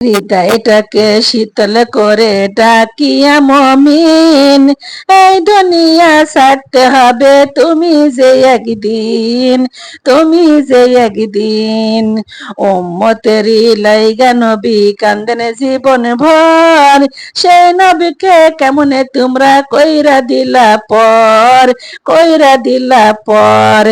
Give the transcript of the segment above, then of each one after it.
হৃদয়টাকে শীতল করে ডাকিয়া মমিন, এই দুনিয়া ছাড়তে হবে তুমি যে একদিন, তুমি যে একদিন। উম্মতেরি লাইগা নবী কান্দেন জীবন ভর, সেই নবীকে কেমনে তোমরা কইরা দিলা পর, কইরা দিলা পর?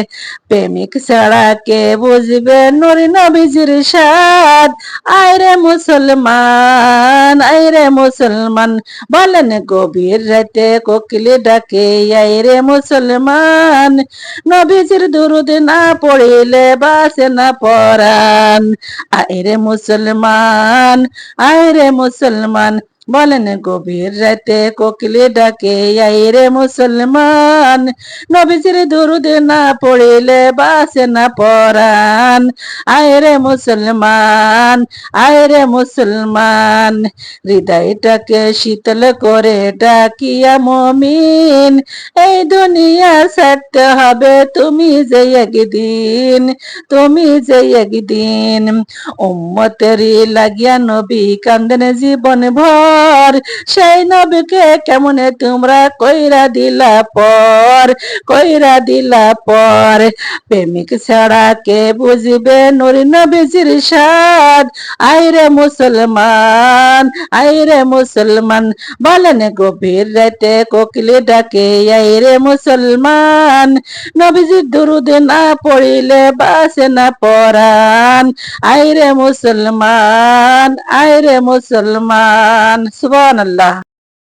প্রেমিক ছাড়া কে বুঝবে নুরি নবীজির সাদ আয়রে মুসলমান আইরে মুসলমান, বলেন গভীর রাতে কোকিলে ডাকে আইরে মুসলমান, নবীজির দুরুদ না পড়িলে বাসে না পরান আইরে মুসলমান আইরে মুসলমান বলেন গভীর রাতে কোকিলে ডাকে রে মুসলমান, নবীজির দুরুদ না পড়িলে বাসে না পরান আয়রে মুসলমান আয়রে মুসলমান, হৃদয়টাকে শীতল করে ডাকিয়া মমিন, এই দুনিয়া ছাড়তে হবে তুমি যে একদিন, তুমি যে একদিন। উম্মতেরি লাগিয়া নবী কান্দেন জীবন ভর সেই নবীকে কেমনে তোমরা কইরা দিলা পর, কইরা দিলা পর? প্রেমিক ছাড়া কে বুঝবে নুর নবীজির সাদ আইরে মুসলমান আইরে মুসলমান, বলেন গভীর রাতে কোকিলে ডাকে, আইরে মুসলমান নবীজির দুরুদ না পড়িলে বাসে না পরান আইরে মুসলমান আইরে মুসলমান সুবহানাল্লাহ